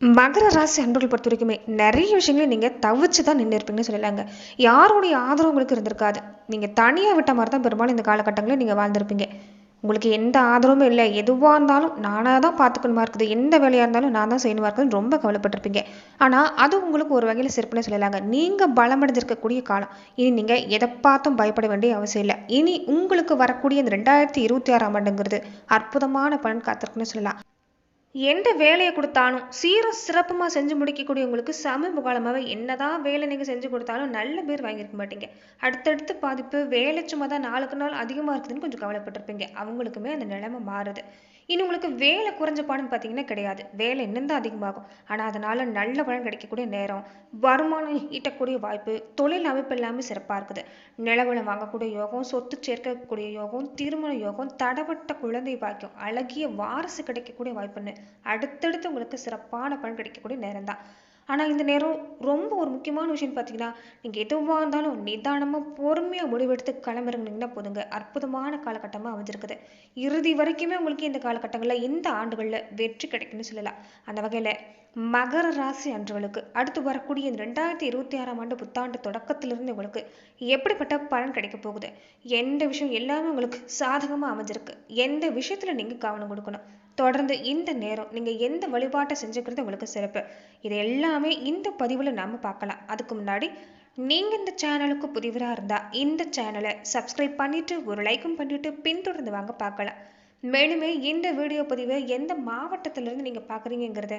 மகர ராசி அன்பர்கள் பொறுத்த வரைக்குமே நிறைய விஷயங்களையும் நீங்கள் தவிச்சு தான் நின்று இருப்பீங்கன்னு சொல்லலாங்க யாருடைய ஆதரவு உங்களுக்கு இருந்திருக்காது. நீங்கள் தனியாக விட்ட மாதிரி தான் பெரும்பாலும் இந்த காலகட்டங்களில் நீங்கள் வாழ்ந்திருப்பீங்க. உங்களுக்கு எந்த ஆதரவும் இல்லை. எதுவாக இருந்தாலும் நானாக தான் பார்த்துக்கணுமா இருக்குது. எந்த வேலையாக இருந்தாலும் நான் தான் செய்யணுமா இருக்குதுன்னு ரொம்ப கவலைப்பட்டிருப்பீங்க. ஆனால் அது உங்களுக்கு ஒரு வகையில் சிறப்புன்னு சொல்லலாங்க நீங்கள் பலமடைஞ்சிருக்கக்கூடிய காலம். இனி நீங்கள் எதை பார்த்தும் பயப்பட வேண்டிய அவசியம் இல்லை. இனி உங்களுக்கு வரக்கூடிய இந்த ரெண்டாயிரத்தி இருபத்தி ஆறாம் ஆண்டுங்கிறது அற்புதமான பலன் காத்திருக்குன்னு சொல்லலாம். எந்த வேலையை கொடுத்தாலும் சீரும் சிறப்புமாக செஞ்சு முடிக்கக்கூடியவங்களுக்கு சமீப காலமாகவே என்னதான் வேலை நீங்கள் செஞ்சு கொடுத்தாலும் நல்ல பேர் வாங்கியிருக்க மாட்டீங்க. அடுத்தடுத்து பாதிப்பு வேலை சும்மா தான் நாளுக்கு நாள் அதிகமாக இருக்குதுன்னு கொஞ்சம் கவலைப்பட்டிருப்பீங்க. அவங்களுக்குமே அந்த நிலைமை மாறுது. இனி உங்களுக்கு வேலை குறைஞ்ச பாடுன்னு பார்த்தீங்கன்னா கிடையாது. வேலை இன்னும் தான் அதிகமாகும். ஆனால் அதனால் நல்ல பலன் கிடைக்கக்கூடிய நேரம் வருமானம் ஈட்டக்கூடிய வாய்ப்பு தொழில் அமைப்பு எல்லாமே சிறப்பாக இருக்குது. நிலவளம் வாங்கக்கூடிய யோகம் சொத்து சேர்க்கக்கூடிய யோகம் திருமண யோகம் தடப்பட்ட குழந்தை பாக்கியம் அழகிய வாரிசு கிடைக்கக்கூடிய வாய்ப்புன்னு அடுத்தடுத்து உங்களுக்கு சிறப்பான பலன் கிடைக்கக்கூடிய நேரம் தான். ஆனால் இந்த நேரம் ரொம்ப ஒரு முக்கியமான விஷயம் பார்த்தீங்கன்னா நீங்கள் எதுவாக இருந்தாலும் நிதானமாக பொறுமையாக முடிவெடுத்து கிளம்புறீங்கன்னா போதுங்க. அற்புதமான காலகட்டமாக அமைஞ்சிருக்குது. இறுதி வரைக்குமே உங்களுக்கு இந்த காலகட்டங்களில் இந்த ஆண்டுகளில் வெற்றி கிடைக்கும்னு சொல்லலாம். அந்த வகையில் மகர ராசி அன்றவளுக்கு. அடுத்து வரக்கூடிய இந்த ரெண்டாயிரத்தி இருபத்தி ஆறாம் ஆண்டு புத்தாண்டு தொடக்கத்திலிருந்து உங்களுக்கு எப்படிப்பட்ட பலன் கிடைக்க போகுது? எந்த விஷயம் எல்லாமே உங்களுக்கு சாதகமாக அமைஞ்சிருக்கு. எந்த விஷயத்தில் நீங்கள் கவனம் கொடுக்கணும்? தொடர்ந்து இந்த நேரம் நீங்கள் எந்த வழிபாட்டை செஞ்சுக்கிறது உங்களுக்கு சிறப்பு. இது எல்லாமே இந்த பதிவில் நாம் பார்க்கலாம். அதுக்கு முன்னாடி நீங்கள் இந்த சேனலுக்கு புதிவராக இருந்தால் இந்த சேனலை சப்ஸ்கிரைப் பண்ணிவிட்டு ஒரு லைக்கும் பண்ணிவிட்டு பின்தொடர்ந்து வாங்க பார்க்கலாம். மேலுமே இந்த வீடியோ பதிவை எந்த மாவட்டத்திலிருந்து நீங்கள் பார்க்குறீங்கிறத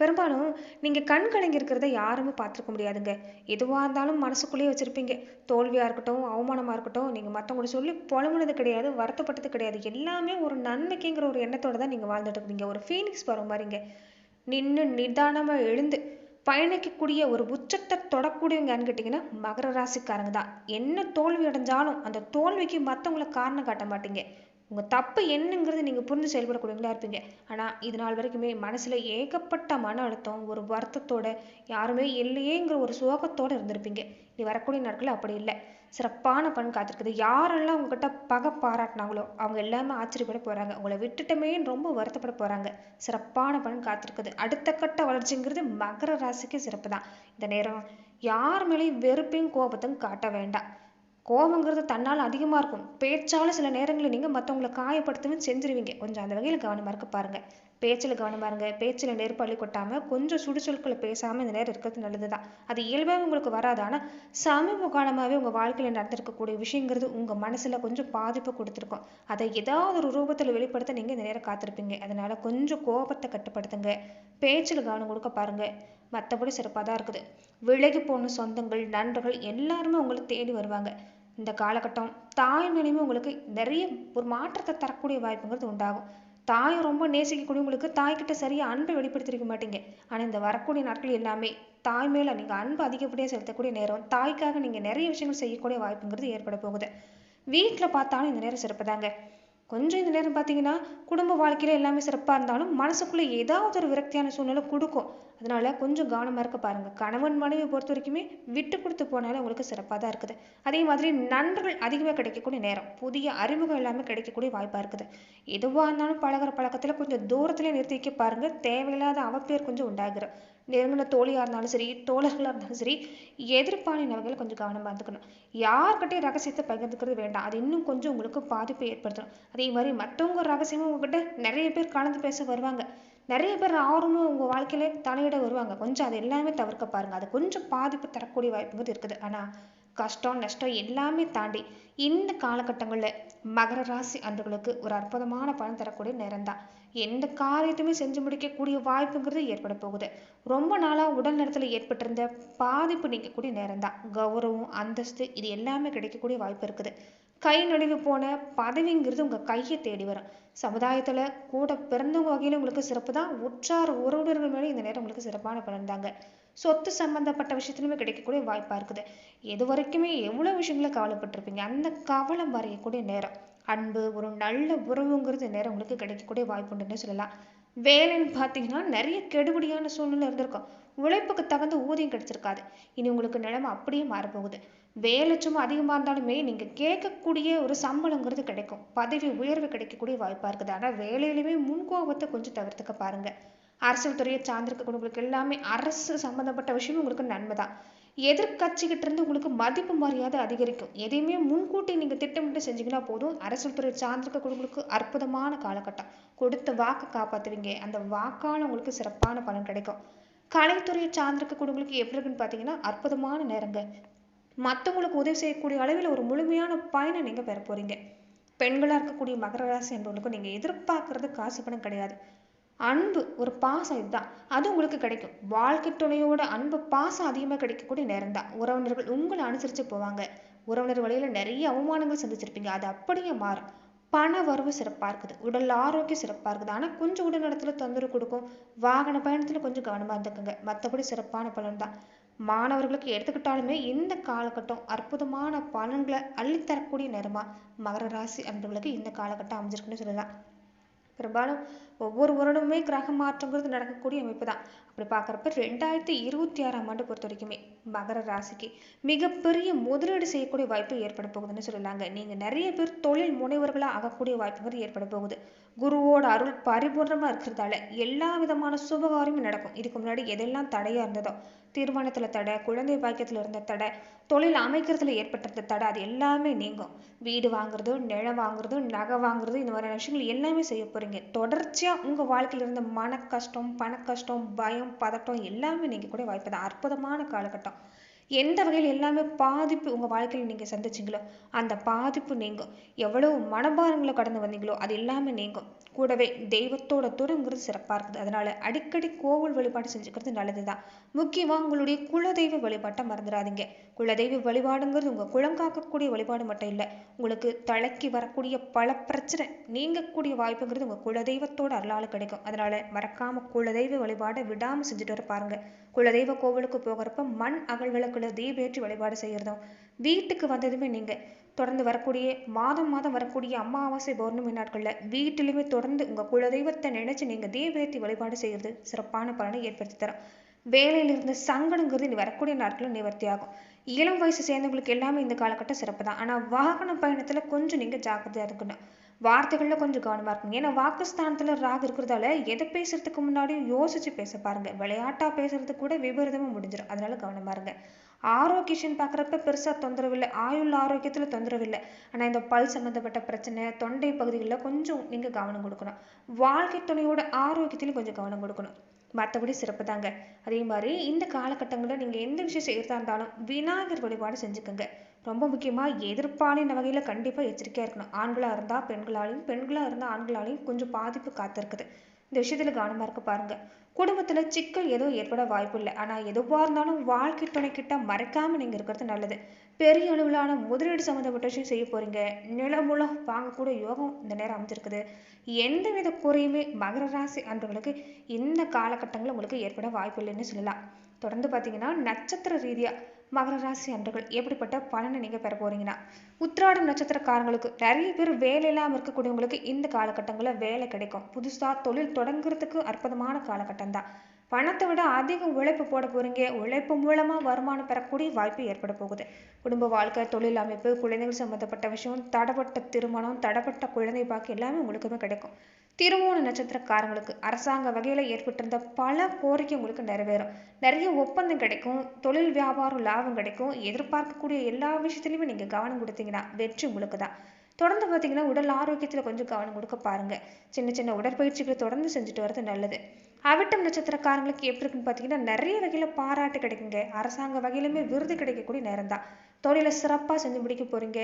பெரும்பாலும் நீங்கள் கண் கலங்கியிருக்கிறத யாருமே பார்த்துருக்க முடியாதுங்க. எதுவாக இருந்தாலும் மனசுக்குள்ளேயே வச்சுருப்பீங்க. தோல்வியாக இருக்கட்டும் அவமானமாக இருக்கட்டும் நீங்கள் மற்றவங்களை சொல்லி புலம்புனது கிடையாது வருத்தப்பட்டது கிடையாது. எல்லாமே ஒரு நன்மைக்குங்கிற ஒரு எண்ணத்தோடு தான் நீங்கள் வாழ்ந்துட்டு இருக்கீங்க. ஒரு ஃபீனிக்ஸ் வர மாதிரிங்க. நின்று நிதானமாக எழுந்து பயணிக்கக்கூடிய ஒரு உச்சத்தை தொடக்கூடியவங்கன்னு கேட்டிங்கன்னா மகர ராசிக்காரங்க தான். என்ன தோல்வி அடைஞ்சாலும் அந்த தோல்விக்கு மற்றவங்கள காரணம் காட்ட மாட்டீங்க. உங்கள் தப்பு என்னங்கிறது நீங்கள் புரிஞ்சு செயல்படக்கூடியவங்களா இருப்பீங்க. ஆனால் இது நாள் வரைக்குமே மனசில் ஏகப்பட்ட மன அழுத்தம் ஒரு வருத்தத்தோட யாருமே இல்லையேங்கிற ஒரு சோகத்தோடு இருந்திருப்பீங்க. நீ வரக்கூடிய நாட்கள் அப்படி இல்லை. சிறப்பான பண் காத்திருக்குது. யாரெல்லாம் உங்ககிட்ட பகை பாராட்டினாங்களோ அவங்க எல்லாமே ஆச்சரியப்பட போகிறாங்க உங்களை விட்டுட்டமேன்னு ரொம்ப வருத்தப்பட போகிறாங்க சிறப்பான பண் காத்திருக்குது. அடுத்த கட்ட வளர்ச்சிங்கிறது மகர ராசிக்கு சிறப்பு தான் இந்த நேரம் யார் மேலேயும் வெறுப்பையும் கோபத்தையும் காட்ட வேண்டாம். கோபங்கிறது தன்னால் அதிகமாக இருக்கும். பேச்சால் சில நேரங்களில் நீங்கள் மற்றவங்களை காயப்படுத்தவும் செஞ்சிருவீங்க. கொஞ்சம் அந்த வகையில் கவனமாக இருக்க பாருங்கள் பேச்சில் கவனமாக இருங்க. பேச்சில் நெருப்பள்ளி கொட்டாமல் கொஞ்சம் சுடுசொற்களை பேசாமல் இந்த நேரம் இருக்கிறது நல்லது தான் அது இயல்பாகவே உங்களுக்கு வராது. ஆனால் சமீப காலமாகவே உங்கள் வாழ்க்கையில் நடந்திருக்கக்கூடிய விஷயங்கிறது உங்கள் மனசில் கொஞ்சம் பாதிப்பு கொடுத்துருக்கோம். அதை ஏதாவது ஒரு ரூபத்தில் வெளிப்படுத்த நீங்கள் இந்த நேரம் காத்திருப்பீங்க. அதனால் கொஞ்சம் கோபத்தை கட்டுப்படுத்துங்க. பேச்சில் கவனம் கொடுக்க பாருங்கள் மற்றபடி சிறப்பாக தான் இருக்குது. விலகி போன சொந்தங்கள் நண்பர்கள் எல்லாருமே உங்களை தேடி வருவாங்க. இந்த காலகட்டம். தாய் நிலைமை உங்களுக்கு நிறைய ஒரு மாற்றத்தை தரக்கூடிய வாய்ப்புங்கிறது உண்டாகும். தாயை ரொம்ப நேசிக்கக்கூடியவங்களுக்கு தாய்கிட்ட சரியாக அன்பை வெளிப்படுத்திருக்க மாட்டீங்க. ஆனால் இந்த வரக்கூடிய நாட்கள் எல்லாமே தாய் மேலே நீங்கள் அன்பு அதிகப்படியாக செலுத்தக்கூடிய நேரம் தாய்க்காக நீங்கள் நிறைய விஷயங்கள் செய்யக்கூடிய வாய்ப்புங்கிறது ஏற்பட போகுது. வீட்டில் பார்த்தாலும் இந்த நேரம் சிறப்பு தாங்க கொஞ்சம் இந்த நேரம் பார்த்தீங்கன்னா குடும்ப வாழ்க்கையில் எல்லாமே சிறப்பாக இருந்தாலும் மனசுக்குள்ளே ஏதாவது ஒரு விரக்தியான சூழ்நிலை கொடுக்கும். அதனால கொஞ்சம் கவனமாக இருக்க பாருங்கள் கணவன் மனைவி பொறுத்த வரைக்குமே விட்டு கொடுத்து போனாலும் உங்களுக்கு சிறப்பாக தான் இருக்குது. அதே மாதிரி நண்பர்கள் அதிகமாக கிடைக்கக்கூடிய நேரம் புதிய அறிமுகம் எல்லாமே கிடைக்கக்கூடிய வாய்ப்பாக இருக்குது. எதுவாக இருந்தாலும் பழகிற பழக்கத்தில் கொஞ்சம் தூரத்துலேயே நிறுத்தி வைக்க பாருங்கள் தேவையில்லாத அவப்பேர் கொஞ்சம் உண்டாகிற நெருங்கின தோழியாக இருந்தாலும் சரி தோழர்களாக இருந்தாலும் சரி எதிர்ப்பாளின் வகையில் கொஞ்சம் கவனமாக இருந்துக்கணும். யார்கிட்டையும் ரகசியத்தை பகிர்ந்துக்கிறது வேண்டாம். அது இன்னும் கொஞ்சம் உங்களுக்கு பாதிப்பை ஏற்படுத்தணும். அதே மாதிரி மற்றவங்க ரகசியமும் உங்ககிட்ட நிறைய பேர் கலந்து பேச வருவாங்க. நிறைய பேர் ஆர்வமும் உங்கள் வாழ்க்கையில தலையிட வருவாங்க. கொஞ்சம் அது எல்லாமே தவிர்க்க பாருங்க. அது கொஞ்சம் பாதிப்பு தரக்கூடிய வாய்ப்புங்கிறது இருக்குது. ஆனால் கஷ்டம் நஷ்டம் எல்லாமே தாண்டி இந்த காலகட்டங்களில் மகர ராசி அன்பர்களுக்கு ஒரு அற்புதமான பலன் தரக்கூடிய நேரம் தான் எந்த காரியத்தையுமே செஞ்சு முடிக்கக்கூடிய வாய்ப்புங்கிறது ஏற்பட போகுது ரொம்ப நாளாக உடல் நலத்தில் ஏற்பட்டிருந்த பாதிப்பு நீக்கக்கூடிய நேரம் தான் கௌரவம் அந்தஸ்து இது எல்லாமே கிடைக்கக்கூடிய வாய்ப்பு இருக்குது. கை நடுவு போன பதவிங்கிறது உங்கள் கையை தேடி வரும். சமுதாயத்தில் கூட பிறந்தவங்க வகையில் உங்களுக்கு சிறப்பு தான். உற்றார் உறவினர்கள் மேலே இந்த நேரம் உங்களுக்கு சிறப்பான பலன் தாங்க. சொத்து சம்பந்தப்பட்ட விஷயத்துலையுமே கிடைக்கக்கூடிய வாய்ப்பாக இருக்குது. எது வரைக்குமே எவ்வளோ விஷயங்களை கவலைப்பட்டிருப்பீங்க? அந்த கவலை வரையக்கூடிய நேரம். அன்பு ஒரு நல்ல உறவுங்கிறது நேரம் உங்களுக்கு கிடைக்கக்கூடிய வாய்ப்பு உண்டுன்னு சொல்லலாம். வேலைன்னு பார்த்தீங்கன்னா நிறைய கெடுபடியான சூழ்நிலை இருந்திருக்கும். உழைப்புக்கு தகுந்த ஊதியம் கிடைச்சிருக்காது. இனி உங்களுக்கு நிலைமை அப்படியே மாறப்போகுது. வேலை சும்மா அதிகமாக இருந்தாலுமே நீங்கள் கேட்கக்கூடிய ஒரு சம்பளங்கிறது கிடைக்கும். பதவி உயர்வு கிடைக்கக்கூடிய வாய்ப்பாக இருக்குது. ஆனால் வேலையிலுமே முன்கோபத்தை கொஞ்சம் தவிர்த்துக்க பாருங்கள் அரசியல் துறையை சார்ந்திருக்கக்கூடியவங்களுக்கு எல்லாமே அரசு சம்மந்தப்பட்ட விஷயமும் உங்களுக்கு நன்மை தான் எதிர்கட்சிகிட்ட இருந்து உங்களுக்கு மதிப்பு மரியாதை அதிகரிக்கும். எதையுமே முன்கூட்டி நீங்க திட்டமிட்டு செஞ்சீங்கன்னா போதும். அரசியல் துறை சார்ந்திருக்கக்கூடியவங்களுக்கு அற்புதமான காலகட்டம். கொடுத்த வாக்கு காப்பாத்துவீங்க. அந்த வாக்கால உங்களுக்கு சிறப்பான பலன் கிடைக்கும். கலைத்துறையை சார்ந்திருக்கக்கூடியவங்களுக்கு எப்படி இருக்குன்னு பார்த்தீங்கன்னா அற்புதமான நேரங்க. மற்றவங்களுக்கு உதவி செய்யக்கூடிய அளவில் ஒரு முழுமையான பயனை நீங்க பெற போறீங்க. பெண்களாக இருக்கக்கூடிய மகர ராசி என்பவர்களுக்கும் நீங்க எதிர்பார்க்கறது காசு பணம் கிடையாது. அன்பு ஒரு பாசம் இதுதான். அது உங்களுக்கு கிடைக்கும். வாழ்க்கை துணையோட அன்பு பாசம் அதிகமாக கிடைக்கக்கூடிய நேரம் தான். உறவினர்கள் உங்களை அனுசரித்து போவாங்க. உறவினர் வழியில் நிறைய அவமானங்கள் சந்திச்சிருப்பீங்க. அது அப்படியே மாறும். பண வரவு சிறப்பாக இருக்குது. உடல் ஆரோக்கியம் சிறப்பாக இருக்குது. ஆனால் கொஞ்சம் உடல் நலத்தில் தொந்தரவு கொடுக்கும். வாகன பயணத்தில் கொஞ்சம் கவனமாக இருந்துக்குங்க. மற்றபடி சிறப்பான பலன் தான். மாணவர்களுக்கு எடுத்துக்கிட்டாலுமே இந்த காலகட்டம் அற்புதமான பலன்களை அள்ளித்தரக்கூடிய நேரமாக மகர ராசி அன்பர்களுக்கு இந்த காலகட்டம் அமைஞ்சிருக்குன்னு சொல்லலாம். பெரும்பாலும் ஒவ்வொரு வருடமுமே கிரக மாற்றங்கிறது நடக்கக்கூடிய அமைப்பு தான் அப்படி பார்க்குறப்ப ரெண்டாயிரத்தி இருபத்தி ஆறாம் ஆண்டு பொறுத்த வரைக்குமே மகர ராசிக்கு மிகப்பெரிய முதலீடு செய்யக்கூடிய வாய்ப்பு ஏற்பட போகுதுன்னு சொல்லலாங்க நீங்கள் நிறைய பேர் தொழில் முனைவர்களாக ஆகக்கூடிய வாய்ப்புங்கிறது ஏற்பட போகுது. குருவோட அருள் பரிபூர்ணமாக இருக்கிறதால எல்லா விதமான சுபகாரியமும் நடக்கும். இதுக்கு முன்னாடி எதெல்லாம் தடையாக இருந்ததோ தீர்மானத்தில் தடை குழந்தை பாக்கியத்தில் இருந்த தடை தொழில் அமைக்கிறதுல ஏற்பட்டிருந்த தடை அது எல்லாமே நீங்கும். வீடு வாங்குறது நிலம் வாங்குறது நகை வாங்குறது இந்த மாதிரியான விஷயங்கள் எல்லாமே செய்ய போகிறீங்க தொடர்ச்சியாக உங்கள் வாழ்க்கையில் இருந்த மன கஷ்டம் பண கஷ்டம் பயம் பதட்டம் எல்லாமே நீங்க கூட வாய்ப்பு தான் அற்புதமான காலகட்டம். எந்த வகையில் எல்லாமே பாதிப்பு உங்க வாழ்க்கையில் நீங்கள் சந்திச்சீங்களோ அந்த பாதிப்பு நீங்கும். எவ்வளவு மனபாரங்களை கடந்து வந்தீங்களோ அது எல்லாமே நீங்கும். கூடவே தெய்வத்தோட துறங்கிறது சிறப்பாக இருக்குது. அதனால அடிக்கடி கோவில் வழிபாடு செஞ்சுக்கிறது நல்லதுதான். முக்கியமா உங்களுடைய குலதெய்வ வழிபாட்டை மறந்துடாதீங்க. குலதெய்வ வழிபாடுங்கிறது உங்கள் குலம் காக்கக்கூடிய வழிபாடு மட்டும் இல்லை உங்களுக்கு தலைக்கு வரக்கூடிய பல பிரச்சனை நீங்கக்கூடிய வாய்ப்புங்கிறது உங்கள் குலதெய்வத்தோட அருளால் கிடைக்கும். அதனால மறக்காம குலதெய்வ வழிபாடை விடாமல் செஞ்சுட்டு வர பாருங்க. குலதெய்வ கோவிலுக்கு போகிறப்ப மண் அகல் விளக்குல தீபேற்றி வழிபாடு செய்கிறதும் வீட்டுக்கு வந்ததுமே நீங்க. தொடர்ந்து வரக்கூடிய மாதம் மாதம் வரக்கூடிய அமாவாசை பௌர்ணமி நாட்கள்ல வீட்டிலுமே தொடர்ந்து உங்க குலதெய்வத்தை நினைச்சு நீங்க தீபேற்றி வழிபாடு செய்யறது சிறப்பான பலனை ஏற்படுத்தி தரும். வேலையில இருந்த சங்கடங்கிறது இனி வரக்கூடிய நாட்களில் நிவர்த்தி ஆகும். இளம் வயசு சேர்ந்தவங்களுக்கு எல்லாமே இந்த காலகட்டம் சிறப்பு தான். ஆனா வாகன பயணத்துல கொஞ்சம் நீங்க ஜாக்கிரதையா இருக்கணும். வார்த்தைகள்ல கொஞ்சம் கவனமா இருக்கணும். ஏன்னா வாக்குஸ்தானத்துல ராகு இருக்கிறதால எதை பேசுறதுக்கு முன்னாடியும் யோசிச்சு பேச பாருங்க. விளையாட்டா பேசுறது கூட விபரீதமாக முடிஞ்சிடும் அதனால கவனமா இருங்க. ஆரோக்கியஷன் பார்க்குறப்ப பெருசாக தொந்தரவு இல்லை ஆயுள் ஆரோக்கியத்தில் தொந்தரவு இல்லை ஆனால் இந்த பல் சம்மந்தப்பட்ட பிரச்சனை தொண்டை பகுதிகளில் கொஞ்சம் நீங்கள் கவனம் கொடுக்கணும். வாழ்க்கை துணையோட ஆரோக்கியத்திலையும் கொஞ்சம் கவனம் கொடுக்கணும். மற்றபடி சிறப்பு தாங்க. அதே மாதிரி இந்த காலகட்டங்களில் நீங்கள் எந்த விஷயம் செய்கிறதா இருந்தாலும் விநாயகர் வழிபாடு செஞ்சுக்கோங்க. ரொம்ப முக்கியமாக எதிர்ப்பாளின வகையில் கண்டிப்பாக எச்சரிக்கையாக இருக்கணும். ஆண்களாக இருந்தால் பெண்களாலையும் பெண்களாக இருந்தால் ஆண்களாலையும் கொஞ்சம் பாதிப்பு காத்திருக்குது. இந்த விஷயத்துல கவனமா இருக்க பாருங்க. குடும்பத்துல சிக்கல் எதுவும் ஏற்பட வாய்ப்பு இல்லை ஆனா எதுவா இருந்தாலும் வாழ்க்கை துணை கிட்ட மறைக்காம நீங்க இருக்கிறது நல்லது. பெரிய அளவிலான முதலீடு சம்மந்தப்பட்ட விஷயம் செய்ய போறீங்க. நிலமுலம் வாங்கக்கூடிய யோகம் இந்த நேரம் அமைஞ்சிருக்குது. எந்தவித குறையுமே மகர ராசி அன்பர்களுக்கு இந்த காலகட்டங்களில் உங்களுக்கு ஏற்பட வாய்ப்பு இல்லைன்னு சொல்லலாம். தொடர்ந்து பார்த்தீங்கன்னா நட்சத்திர ரீதியா மகர ராசி அன்பர்கள் எப்படிப்பட்ட பலனை நீங்கள் பெற போறீங்கன்னா உத்திராடம் நட்சத்திரக்காரங்களுக்கு நிறைய பேர் வேலை இல்லாமல் இருக்கக்கூடியவங்களுக்கு இந்த காலகட்டங்களில் வேலை கிடைக்கும். புதுசா தொழில் தொடங்குறதுக்கு அற்புதமான காலகட்டம் தான். பணத்தை விட அதிக உழைப்பு போட போறீங்க. உழைப்பு மூலமா வருமானம் பெறக்கூடிய வாய்ப்பு ஏற்பட போகுது. குடும்ப வாழ்க்கை தொழில் அமைப்பு குழந்தைகள் சம்பந்தப்பட்ட விஷயம் தடப்பட்ட திருமணம் தடப்பட்ட குழந்தை பாக்கி எல்லாமே உங்களுக்குமே கிடைக்கும். திருவோண நட்சத்திரக்காரங்களுக்கு அரசாங்க வகையில் ஏற்பட்டிருந்த பல கோரிக்கை உங்களுக்கு நிறைவேறும். நிறைய ஒப்பந்தம் கிடைக்கும் தொழில் வியாபாரம் லாபம் கிடைக்கும். எதிர்பார்க்கக்கூடிய எல்லா விஷயத்துலையுமே நீங்கள் கவனம் கொடுத்தீங்கன்னா வெற்றி உங்களுக்கு தான். தொடர்ந்து பார்த்தீங்கன்னா உடல் ஆரோக்கியத்தில் கொஞ்சம் கவனம் கொடுக்க பாருங்க. சின்ன சின்ன உடற்பயிற்சிகளை தொடர்ந்து செஞ்சுட்டு வர்றது நல்லது. அவிட்டம் நட்சத்திரக்காரங்களுக்கு எப்படி இருக்குன்னு பார்த்தீங்கன்னா நிறைய வகையில் பாராட்டு கிடைக்குங்க. அரசாங்க வகையிலுமே விருது கிடைக்கக்கூடிய நேரம் தான். தொழிலை சிறப்பாக செஞ்சு முடிக்க போறீங்க.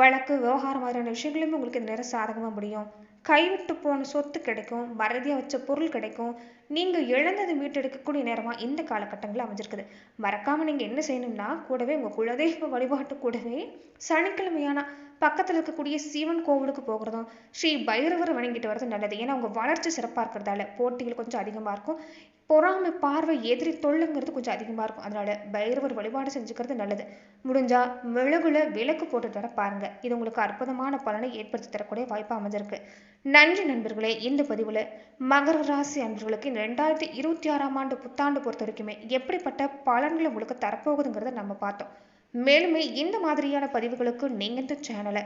வழக்கு விவகாரம் மாதிரியான விஷயங்களுமே உங்களுக்கு இந்த நேரம் சாதகமாக முடியும். கைவிட்டு போன சொத்து கிடைக்கும் மறதியாக வச்ச பொருள் கிடைக்கும். நீங்கள் இழந்தது மீட்டெடுக்கக்கூடிய நேரமாக இந்த காலகட்டங்களில் அமைஞ்சிருக்குது. மறக்காமல் நீங்கள் என்ன செய்யணும்னா கூடவே உங்கள் குலதெய்வ வழிபாட்டு கூடவே சனிக்கிழமையான பக்கத்தில் இருக்கக்கூடிய சிவன் கோவிலுக்கு போகிறதும் ஸ்ரீ பைரவர் வணங்கிட்டு வர்றது நல்லது. ஏன்னா அவங்க வளர்ச்சி சிறப்பாக இருக்கிறதால போட்டிகள் கொஞ்சம் அதிகமாக இருக்கும். பொறாமை பார்வை எதிரி தொல்லுங்கிறது கொஞ்சம் அதிகமாக இருக்கும். அதனால பைரவர் வழிபாடு செஞ்சுக்கிறது நல்லது. முடிஞ்சா மிளகுல விளக்கு போட்டு தர பாருங்க. இது உங்களுக்கு அற்புதமான பலனை ஏற்படுத்தி தரக்கூடிய வாய்ப்பு அமைஞ்சிருக்கு. நன்றி நண்பர்களே. இந்த பதிவில் மகர ராசி அன்பர்களுக்கு இந்த ரெண்டாயிரத்தி இருபத்தி ஆறாம் ஆண்டு புத்தாண்டு பொறுத்த வரைக்குமே எப்படிப்பட்ட பலன்களை உங்களுக்கு தரப்போகுதுங்கிறத நம்ம பார்த்தோம். மேலுமே இந்த மாதிரியான பதிவுகளுக்கு நீங்கள் இந்த சேனலை